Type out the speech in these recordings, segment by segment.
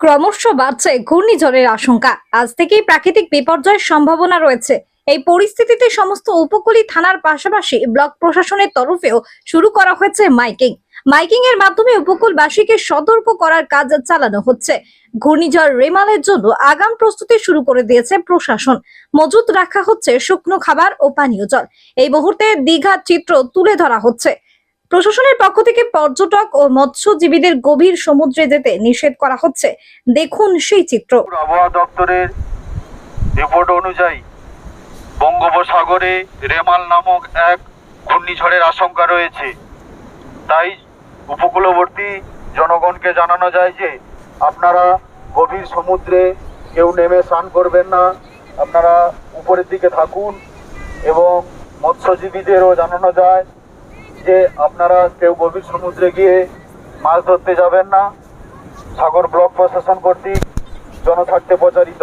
ক্রমশ বাড়ছে ঘূর্ণিঝড়ের আশঙ্কা। আজ থেকেই প্রাকৃতিক বিপর্যয়ের সম্ভাবনা রয়েছে। এই পরিস্থিতিতে সমস্ত উপকূলীয় থানার পাশাপাশি ব্লক প্রশাসনের তরফেও শুরু করা হয়েছে মাইকিং। মাইকিং এর মাধ্যমে উপকূলবাসীকে সতর্ক করার কাজ চালানো হচ্ছে। ঘূর্ণিঝড় রেমালের জন্য আগাম প্রস্তুতি শুরু করে দিয়েছে প্রশাসন। মজুত রাখা হচ্ছে শুকনো খাবার ও পানীয় জল। এই মুহূর্তে দীঘার চিত্র তুলে ধরা হচ্ছে। প্রশাসনের পক্ষ থেকে পর্যটক ও মৎস্যজীবীদের গভীর সমুদ্রে যেতে নিষেধ করা হচ্ছে। দেখুন সেই চিত্র। আবহাওয়া দপ্তরের রিপোর্ট অনুযায়ী বঙ্গোপসাগরে রেমাল নামক এক ঘূর্ণিঝড়ের আশঙ্কা রয়েছে। তাই উপকূলবর্তী জনগণকে জানানো যায় যে আপনারা গভীর সমুদ্রে কেউ নেমে স্নান করবেন না, আপনারা উপরের দিকে থাকুন এবং মৎস্যজীবীদেরও জানানো যায় যে আপনারা কেউ গভীর সমুদ্রে গিয়ে মাছ ধরতে যাবেন না। সাগর ব্লক প্রশাসন কর্তৃক জনস্বার্থে প্রচারিত।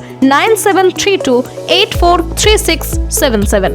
nine seven three two eight four three six seven seven